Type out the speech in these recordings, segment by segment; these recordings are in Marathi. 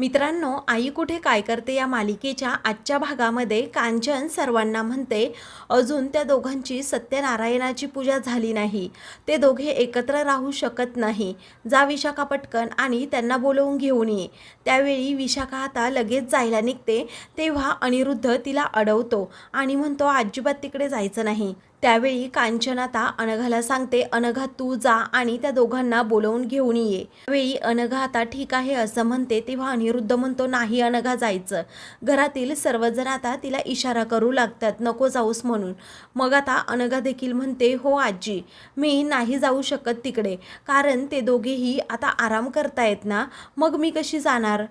मित्रांनो आई कुठे काय करते या मालिकेच्या आजच्या भागामध्ये कांचन सर्वांना म्हणते अजून त्या दोघांची सत्यनारायणाची पूजा झाली नाही. ते दोघे एकत्र राहू शकत नाही. जा विशाखा पटकन आणि त्यांना बोलवून घेऊन ये. त्यावेळी विशाखा आता लगेच जायला निघते तेव्हा अनिरुद्ध तिला अडवतो आणि म्हणतो अजिबात तिकडे जायचं नाही. त्यावेळी कांचन आता अनघाला सांगते अनघा तू जा आणि त्या दोघांना बोलवून घेऊन ये. त्यावेळी अनघा आता ठीक आहे असं म्हणते तेव्हा अनिरुद्ध म्हणतो नाही अनघा जायचं. घरातील सर्वजण आता तिला इशारा करू लागतात नको जाऊस म्हणून. मग आता अनघा देखील म्हणते हो आजी मी नाही जाऊ शकत तिकडे कारण ते दोघेही आता आराम करतायत ना मग मी कशी जाणार?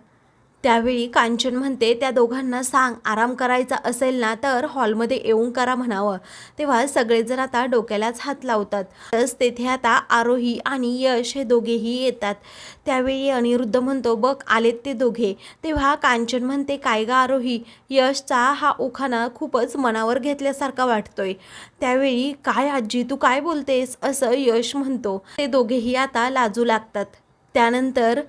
त्यावेळी कांचन म्हणते त्या दोघांना सांग आराम करायचा असेल ना तर हॉलमध्ये येऊन करा म्हणावं. तेव्हा सगळेजण आता डोक्यालाच हात लावतात. तस तेथे आता आरोही आणि यश हे दोघेही येतात. त्यावेळी अनिरुद्ध म्हणतो बघ आलेत ते दोघे. तेव्हा कांचन म्हणते काय गा आरोही यशचा हा उखाणा खूपच मनावर घेतल्यासारखा वाटतोय. त्यावेळी काय आजी तू काय बोलतेस? असं यश म्हणतो. ते दोघेही आता लाजू लागतात. त्यानंतर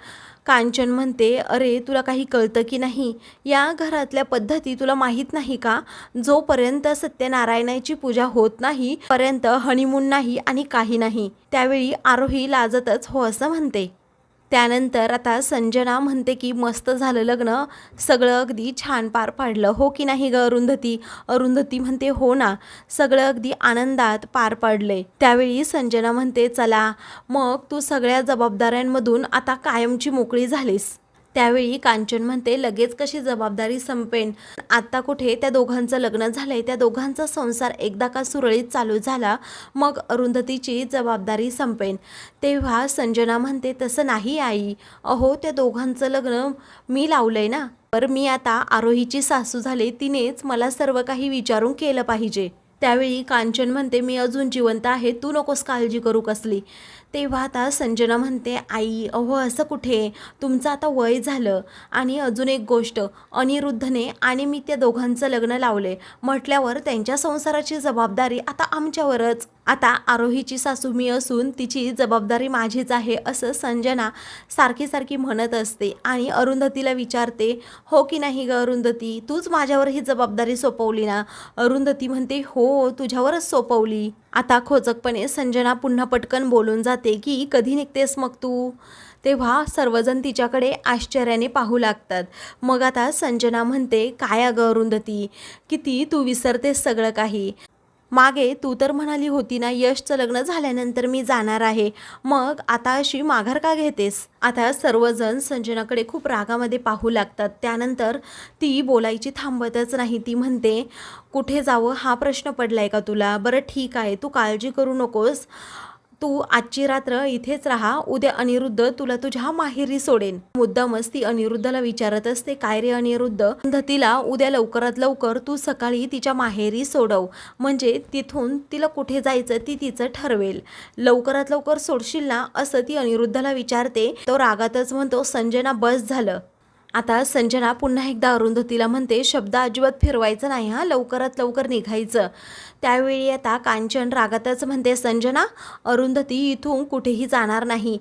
कांचन म्हणते अरे तुला काही कळतं की नाही? या घरातल्या पद्धती तुला माहीत नाही का? जोपर्यंत सत्यनारायणाची पूजा होत नाही पर्यंत हनीमून नाही आणि काही नाही. त्यावेळी आरोही लाजतच हो असं म्हणते. त्यानंतर आता संजना म्हणते की मस्त झालं लग्न सगळं अगदी छान पार पाडलं. हो की नाही ग अरुंधती? अरुंधती म्हणते हो ना सगळं अगदी आनंदात पार पडले त्यावेळी संजना म्हणते चला मग तू सगळ्या जबाबदाऱ्यांमधून आता कायमची मोकळी झालीस. त्यावेळी कांचन म्हणते लगेच कशी जबाबदारी संपेन? आता कुठे त्या दोघांचं लग्न झालंय त्या दोघांचा संसार एकदा का सुरळीत चालू झाला मग अरुंधतीची जबाबदारी संपेन. तेव्हा संजना म्हणते तसं नाही आई. अहो त्या दोघांचं लग्न मी लावलंय ना. तर मी आता आरोहीची सासू झाले तिनेच मला सर्व काही विचारून केलं पाहिजे. त्यावेळी कांचन म्हणते मी अजून जिवंत आहे तू नकोस काळजी करू कसली. तेव्हा आता संजना म्हणते आई अहो असं कुठे? तुमचं आता वय झालं. आणि अजून एक गोष्ट अनिरुद्धने आणि मी त्या दोघांचं लग्न लावले. म्हटल्यावर त्यांच्या संसाराची जबाबदारी आता आमच्यावरच. आता आरोहीची सासू मी असून तिची जबाबदारी माझीच आहे असं संजना सारखी सारखी म्हणत असते. आणि अरुंधतीला विचारते हो की नाही ग अरुंधती? तूच माझ्यावर ही जबाबदारी सोपवली ना? अरुंधती म्हणते हो तुझ्यावरच सोपवली. आता खोचकपणे संजना पुन्हा पटकन बोलून जाते की कधी निघतेस मग तू? तेव्हा सर्वजण तिच्याकडे आश्चर्याने पाहू लागतात. मग आता संजना म्हणते काय अगं अरुंधती? किती तू विसरतेस सगळं काही. मागे तू तर म्हणाली होती ना यशचं लग्न झाल्यानंतर मी जाणार आहे. मग आता अशी माघार का घेतेस? आता सर्वजण संजनाकडे खूप रागामध्ये पाहू लागतात. त्यानंतर ती बोलायची थांबतच नाही. ती म्हणते कुठे जावं? हा प्रश्न पडलाय का तुला? बरं ठीक आहे. तू काळजी करू नकोस. तू आजची रात्र इथेच राहा उद्या अनिरुद्ध तुला तुझ्या माहेरी सोडेन. मुद्दामच ती अनिरुद्धला विचारत असते काय रे अनिरुद्ध? तिला उद्या लवकरात लवकर तू सकाळी तिच्या माहेरी सोडव. म्हणजे तिथून तिला कुठे जायचं ती तिचं ठरवेल. लवकरात लवकर सोडशील ना? असं ती अनिरुद्धला विचारते. तो रागातच म्हणतो संजना बस झालं. आता संजना पुन्हा एकदा अरुंधतीला म्हणते शब्द अजिबात फिरवायचं नाही हा. लवकरात लवकर निघायचं. त्यावेळी आता कांचन रागातच म्हणते संजना अरुंधती इथून कुठेही जाणार नाही.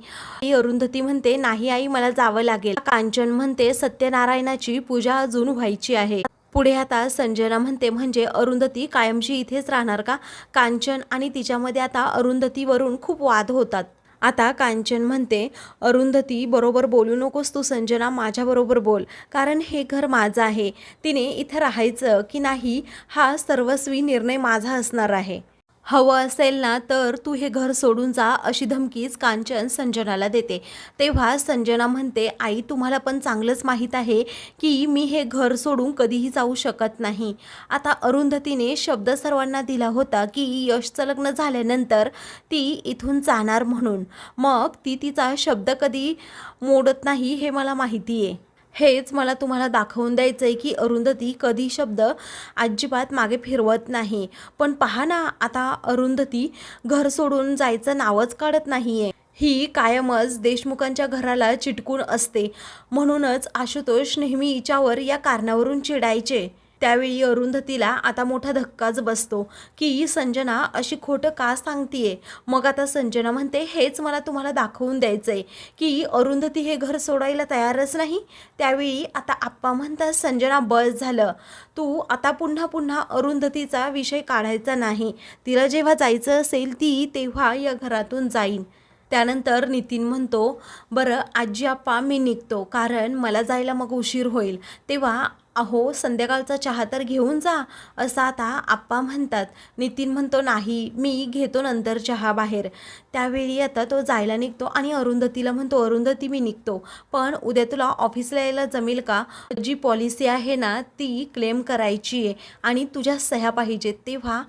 अरुंधती म्हणते नाही आई मला जावं लागेल. कांचन म्हणते सत्यनारायणाची पूजा अजून व्हायची आहे. पुढे आता संजना म्हणते म्हणजे अरुंधती कायमची इथेच राहणार का? कांचन आणि तिच्यामध्ये आता अरुंधतीवरून खूप वाद होतात. आता कांचन म्हणते अरुंधती बरोबर बोलू नकोस तू संजना माझ्याबरोबर बोल कारण हे घर माझं आहे. तिने इथं राहायचं की नाही हा सर्वस्वी निर्णय माझा असणार आहे. हवं असेल ना तर तू हे घर सोडून जा अशी धमकीच कांचन संजनाला देते. तेव्हा संजना म्हणते आई तुम्हाला पण चांगलंच माहीत आहे की मी हे घर सोडून कधीही जाऊ शकत नाही. आता अरुंधतीने शब्द सर्वांना दिला होता की यशचं लग्न झाल्यानंतर ती इथून जाणार म्हणून. मग ती तिचा शब्द कधी मोडत नाही हे मला माहिती आहे हेच मला तुम्हाला दाखवून द्यायचं आहे की अरुंधती कधी शब्द अजिबात मागे फिरवत नाही. पण पहा ना आता अरुंधती घर सोडून जायचं नावच काढत नाही आहे ही कायमच देशमुखांच्या घराला चिटकून असते. म्हणूनच आशुतोष नेहमी हिच्यावर या कारणावरून चिडायचे. त्यावेळी अरुंधतीला आता मोठा धक्काच बसतो की संजना अशी खोटं का सांगतीये? मग आता संजना म्हणते हेच मला तुम्हाला दाखवून द्यायचं आहे की अरुंधती हे घर सोडायला तयारच नाही. त्यावेळी आता आप्पा म्हणतात संजना बस झालं. तू आता पुन्हा पुन्हा अरुंधतीचा विषय काढायचा नाही. तिला जेव्हा जायचं असेल ती तेव्हा या घरातून जाईन. त्यानंतर नितीन म्हणतो बरं आजी आप्पा मी निघतो. कारण मला जायला मग उशीर होईल. तेव्हा अहो संध्याकाळचा चहा तर घेऊन जा असं आता आप्पा म्हणतात. नितीन म्हणतो नाही मी घेतो नंतर चहा बाहेर. त्यावेळी आता तो जायला निघतो आणि अरुंधतीला म्हणतो अरुंधती मी निघतो. पण उद्या तुला ऑफिसला यायला जमेल का? जी पॉलिसी आहे ना ती क्लेम करायची आहे आणि तुझ्या सह्या पाहिजेत. तेव्हा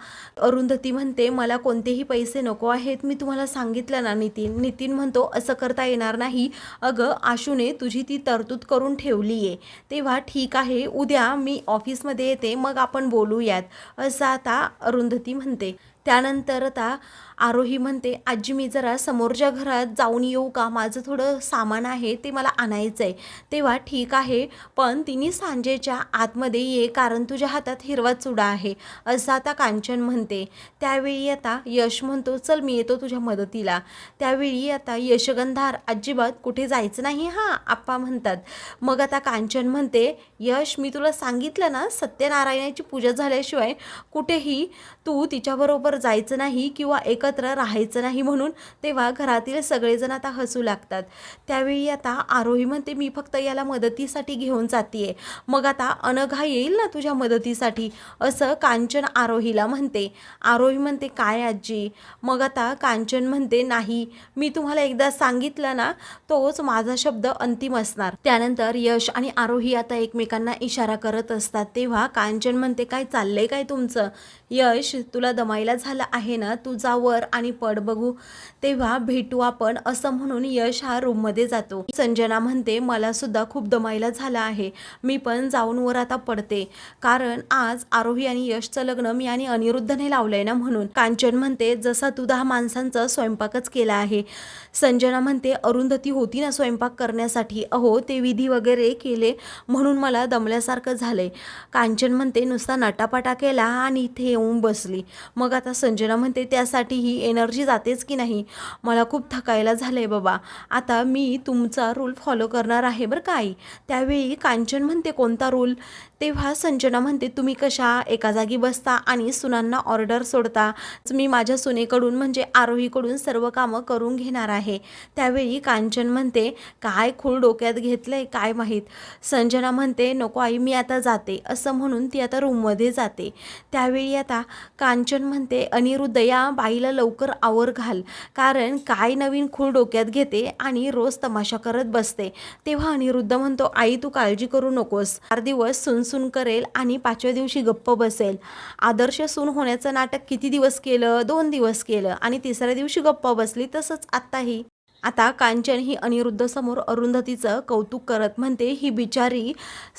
अरुंधती म्हणते मला कोणतेही पैसे नको आहेत. मी तुम्हाला सांगितलं ना नितीन. नितीन म्हणतो असं करता येणार नाही. अगं आशूने तुझी ती तरतूद करून ठेवली आहे तेव्हा ठीक आहे उद्या मी ऑफिसमध्ये येते मग आपण बोलूयात असं आता अरुंधती म्हणते. त्यानंतर आता आरोही म्हणते आजी मी जरा समोरच्या घरात जाऊन येऊ का? माझं थोडं सामान आहे ते मला आणायचं आहे तेव्हा ठीक आहे पण तिने सांजेच्या आतमध्ये ये कारण तुझ्या हातात हिरवा चुडा आहे असं आता कांचन म्हणते. त्यावेळी आता यश म्हणतो चल मी येतो तुझ्या मदतीला. त्यावेळी आता यशगंधार अजिबात कुठे जायचं नाही हां आप्पा म्हणतात. मग आता कांचन म्हणते यश मी तुला सांगितलं ना सत्यनारायणाची पूजा झाल्याशिवाय कुठेही तू तिच्याबरोबर जायचं नाही किंवा एकत्र एकत्र राहायचं नाही म्हणून तेव्हा घरातील सगळेजण आता हसू लागतात. त्यावेळी आता आरोही म्हणते मी फक्त याला मदतीसाठी घेऊन जाते मग आता अनघा येईल ना तुझ्या मदतीसाठी? असं कांचन आरोहीला म्हणते. आरोही म्हणते काय आजी? मग आता कांचन म्हणते नाही मी तुम्हाला एकदा सांगितलं ना तोच माझा शब्द अंतिम असणार. त्यानंतर यश आणि आरोही आता एकमेकांना इशारा करत असतात. तेव्हा कांचन म्हणते काय चाललंय काय तुमचं? यश तुला दमायला झालं आहे ना? तू जा वर आणि पड बघू. तेव्हा भेटू आपण असं म्हणून यश हा रूममध्ये जातो. संजना म्हणते मला सुद्धा खूप दमायला झालं आहे. मी पण जाऊन वर आता पडते. कारण आज आरोही आणि यशचं लग्न मी आणि अनिरुद्धने लावलंय ना म्हणून. कांचन म्हणते जसा तू दहा माणसांचा स्वयंपाकच केला आहे. संजना म्हणते अरुंधती होती ना स्वयंपाक करण्यासाठी? अहो ते विधी वगैरे केले म्हणून मला दमल्यासारखं झालंय. कांचन म्हणते नुसता नाटापाटा केला आणि इथे येऊन बसली. मग आता संजना म्हणते त्यासाठी ही एनर्जी जातेच की नाही? मला खूप थकायला झालंय बाबा. आता मी तुमचा रूल फॉलो करणार आहे बरं काय त्यावेळी कांचन म्हणते कोणता रूल तेव्हा संजना म्हणते तुम्ही कशा? एका जागी बसता आणि सुनांना ऑर्डर सोडता. मी माझ्या सुनेकडून म्हणजे आरोहीकडून सर्व कामं करून घेणार आहे. त्यावेळी कांचन म्हणते काय खूळ डोक्यात घेतलंय काय माहीत? संजना म्हणते नको आई मी आता जाते. असं म्हणून ती आता रूममध्ये जाते. त्यावेळी आता कांचन म्हणते अनिरुद्ध या बाईला लवकर आवर घाल. कारण काय नवीन खूळ डोक्यात घेते आणि रोज तमाशा करत बसते. तेव्हा अनिरुद्ध म्हणतो आई तू काळजी करू नकोस. चार दिवस सून करेल आणि पाचव्या दिवशी गप्प बसेल. आदर्श सून होण्याचं नाटक किती दिवस केलं? दोन दिवस केलं आणि तिसऱ्या दिवशी गप्प बसली तसंच आत्ताही. आता कांचन ही अनिरुद्ध समोर अरुंधतीचं कौतुक करत म्हणते ही बिचारी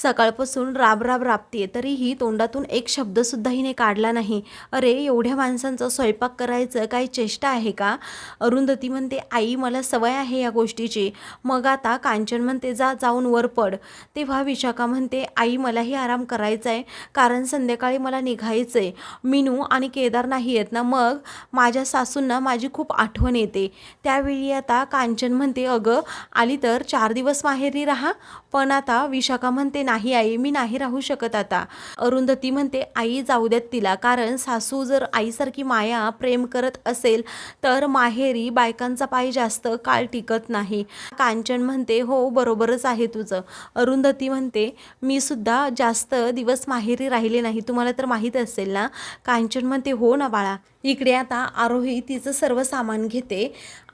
सकाळपासून राबराब राबते तरीही तोंडातून एक शब्दसुद्धा हिने काढला नाही. अरे एवढ्या माणसांचा स्वयंपाक करायचं काही चेष्टा आहे का? अरुंधती म्हणते आई मला सवय आहे या गोष्टीची. मग आता कांचन म्हणते जा जाऊन वर पड. तेव्हा विशाखा म्हणते आई मलाही आराम करायचा आहे कारण संध्याकाळी मला निघायचं आहे मिनू आणि केदार नाही आहेत ना मग माझ्या सासूंना माझी खूप आठवण येते. त्यावेळी आता कांचन म्हणते अगं आली तर चार दिवस माहेरी राहा पण आता विशाखा म्हणते नाही आई मी नाही राहू शकत आता. अरुंधती म्हणते आई जाऊ द्यात तिला कारण सासू जर आईसारखी माया प्रेम करत असेल तर माहेरी बायकांचा पाय जास्त काळ टिकत नाही. कांचन म्हणते हो बरोबरच आहे तुझं. अरुंधती म्हणते मी सुद्धा जास्त दिवस माहेरी राहिले नाही तुम्हाला तर माहीत असेल ना? कांचन म्हणते हो ना बाळा. इकडे आता आरोही तिचं सर्व सामान घेते.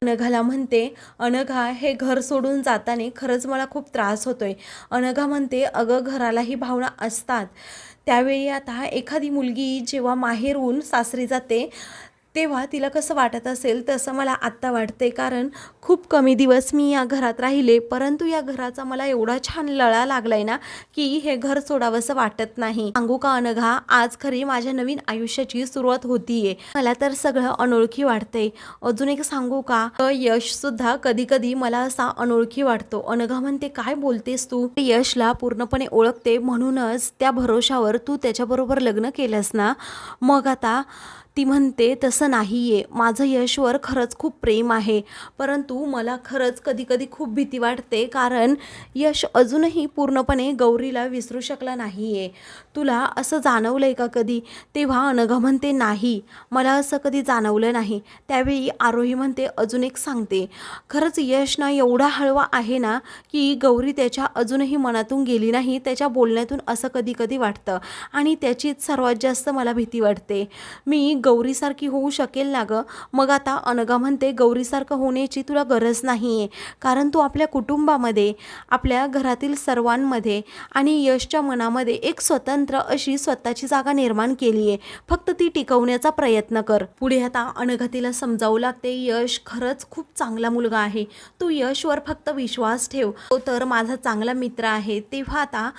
अनघाला म्हणते अनघा हे घर सोडून जाताना खरंच मला खूप त्रास होतोय. अनघा म्हणते अगं घरालाही भावना असतात. त्यावेळी आता एखादी मुलगी जेव्हा माहेरून सासरी जाते तेव्हा तिला कसं वाटत असेल तसं मला आत्ता वाटते कारण खूप कमी दिवस मी या घरात राहिले परंतु या घराचा मला एवढा छान लळा लागलाय ना की हे घर सोडावंसं वाटत नाही. सांगू का अनघा आज खरी माझ्या नवीन आयुष्याची सुरुवात होतीये. मला तर सगळं अनोळखी वाटते अजून एक सांगू का? यश सुद्धा कधी कधी मला असा अनोळखी वाटतो. अनघा म्हणते काय बोलतेस तू यशला पूर्णपणे ओळखते. म्हणूनच त्या भरोशावर तू त्याच्याबरोबर लग्न केलंस ना? मग आता ती म्हणते तसं नाही आहे माझं यशवर खरंच खूप प्रेम आहे. परंतु मला खरंच कधीकधी खूप भीती वाटते कारण यश अजूनही पूर्णपणे गौरीला विसरू शकला नाही आहे तुला असं जाणवलं आहे का कधी? तेव्हा अनघा म्हणते नाही. मला असं कधी जाणवलं नाही. त्यावेळी आरोही म्हणते अजून एक सांगते. खरंच यश ना एवढा हळवा आहे ना की गौरी त्याच्या अजूनही मनातून गेली नाही त्याच्या बोलण्यातून असं कधी कधी वाटतं. आणि त्याचीच सर्वात जास्त मला भीती वाटते. मी गौरीसारखी होऊ शकेल ना गं? मग आता अनघा म्हणते गौरीसारखं होण्याची तुला गरज नाही आहे कारण तू आपल्या कुटुंबामध्ये आपल्या घरातील सर्वांमध्ये आणि यशच्या मनामध्ये एक स्वतंत्र अशी स्वतःची जागा निर्माण केली आहे फक्त ती टिकवण्याचा प्रयत्न कर. पुढे आता अनघा तिला समजावू लागते यश खरंच खूप चांगला मुलगा आहे. तू यशवर फक्त विश्वास ठेव. तो तर माझा चांगला मित्र आहे. तेव्हा आता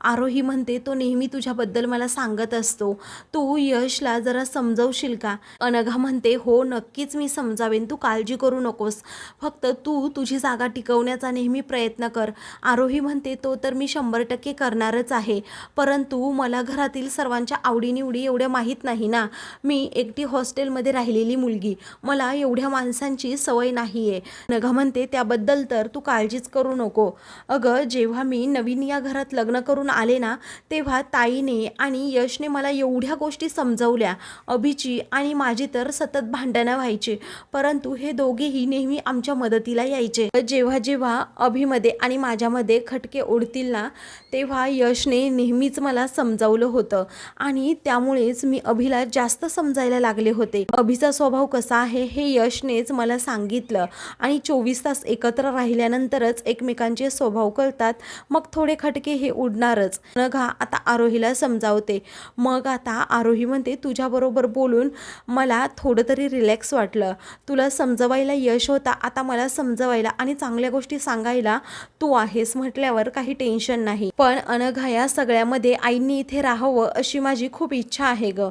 आरोही म्हणते तो नेहमी तुझ्याबद्दल मला सांगत असतो. तू यशला जरा समजवशील का? अनघा म्हणते हो नक्कीच मी समजावेन. तू काळजी करू नकोस. फक्त तू तुझी जागा टिकवण्याचा नेहमी प्रयत्न कर. आरोही म्हणते तो तर मी शंभर टक्के करणारच आहे. परंतु मला घरातील सर्वांच्या आवडीनिवडी एवढ्या माहीत नाही ना. मी एकटी हॉस्टेलमध्ये राहिलेली मुलगी. मला एवढ्या माणसांची सवय नाही आहे नघा म्हणते त्याबद्दल तर तू काळजीच करू नको. अगं जेव्हा मी नवीन या घरात लग्न करून आले ना तेव्हा ताईने आणि यशने मला एवढ्या गोष्टी समजवल्या. अभिची आणि माझी तर सतत भांडणं व्हायची. परंतु हे दोघेही नेहमी आमच्या मदतीला यायचे. जेव्हा जेव्हा अभिमध्ये आणि माझ्यामध्ये खटके उडतील ना तेव्हा यशने नेहमीच मला समजावलं होतं. आणि त्यामुळेच मी अभिला जास्त समजायला लागले होते. अभिचा स्वभाव कसा आहे हे यशनेच मला सांगितलं. आणि चोवीस तास एकत्र राहिल्यानंतरच एकमेकांचे स्वभाव कळतात. मग थोडे खटके हे उडणार उडणारच नघा आता आरोहीला समजावते. मग आता आरोही म्हणते तुझ्याबरोबर बोलून मला थोडं तरी रिलॅक्स वाटलं. तुला समजवायला यश होता आता मला समजवायला आणि चांगल्या गोष्टी सांगायला तू आहेस म्हटल्यावर काही टेन्शन नाही. पण अनघा या सगळ्यामध्ये आईंनी इथे राहावं अशी माझी खूप इच्छा आहे ग.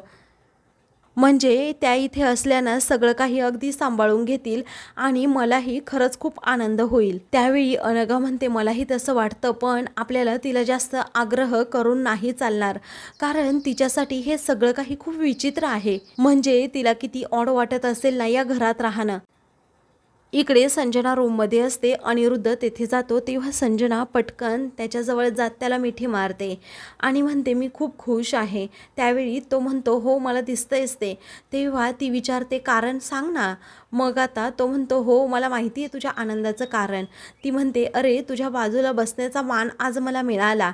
म्हणजे त्या इथे असल्यानं सगळं काही अगदी सांभाळून घेतील आणि मलाही खरंच खूप आनंद होईल. त्यावेळी अनघा म्हणते मलाही तसं वाटतं पण आपल्याला तिला जास्त आग्रह करून नाही चालणार. कारण तिच्यासाठी हे सगळं काही खूप विचित्र आहे. म्हणजे तिला किती ऑड वाटत असेल ना या घरात राहणं. इकडे संजना रूममध्ये असते अनिरुद्ध तेथे जातो तेव्हा संजना पटकन त्याच्याजवळ जात त्याला मिठी मारते आणि म्हणते मी खूप खुश आहे. त्यावेळी तो म्हणतो हो मला दिसतंयच ते तेव्हा ती विचारते कारण सांग ना. मग आता तो म्हणतो हो मला माहिती आहे तुझ्या आनंदाचं कारण. ती म्हणते अरे तुझ्या बाजूला बसण्याचा मान आज मला मिळाला.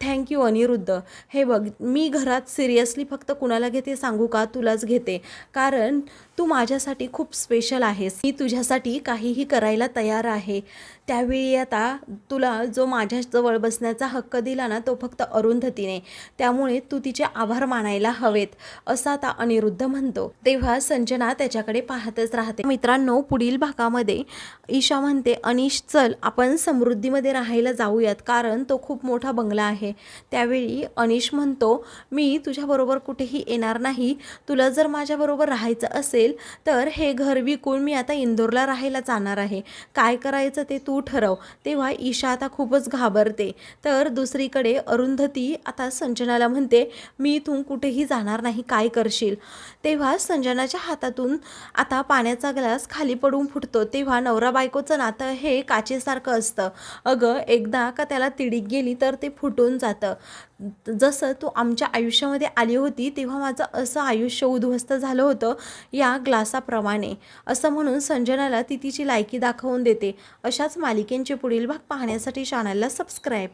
Thank you Aniruddha. हे बघ मी घरात सिरियसली फक्त कुणाला घेते सांगू का? तुलाच घेते. कारण तू माझ्यासाठी खूप स्पेशल आहेस. मी तुझ्यासाठी काहीही करायला तयार आहे. त्यावेळी आता तुला जो माझ्याजवळ बसण्याचा हक्क दिला ना तो फक्त अरुंधतीने. त्यामुळे तू तिचे आभार मानायला हवेत असं आता अनिरुद्ध म्हणतो. तेव्हा संजना त्याच्याकडे पाहतच राहते. मित्रांनो पुढील भागामध्ये ईशा म्हणते अनिश चल आपण समृद्धीमध्ये राहायला जाऊयात कारण तो खूप मोठा बंगला आहे. त्यावेळी अनिश म्हणतो मी तुझ्याबरोबर कुठेही येणार नाही. तुला जर माझ्याबरोबर राहायचं असेल तर हे घर विकून मी आता इंदोरला राहायला जाणार आहे. काय करायचं ते तू ठरव. तेव्हा ईशा आता खूपच घाबरते. तर दुसरीकडे अरुंधती आता संजनाला म्हणते मी इथून कुठेही जाणार नाही काय करशील? तेव्हा संजनाच्या हातातून आता पाण्याचा ग्लास खाली पडून फुटतो. तेव्हा नवरा बायकोचं नातं हे काचेसारखं असतं. अगं एकदा का त्याला तिडीक गेली तर ते फुटून जातं. जसं तू आमच्या आयुष्यामध्ये आली होती तेव्हा माझं असं आयुष्य उद्ध्वस्त झालं होतं या ग्लासाप्रमाणे. असं म्हणून संजनाला ती तिची लायकी दाखवून देते. अशाच मालिकेंचे पुढील भाग पाहण्यासाठी चॅनलला सबस्क्राईब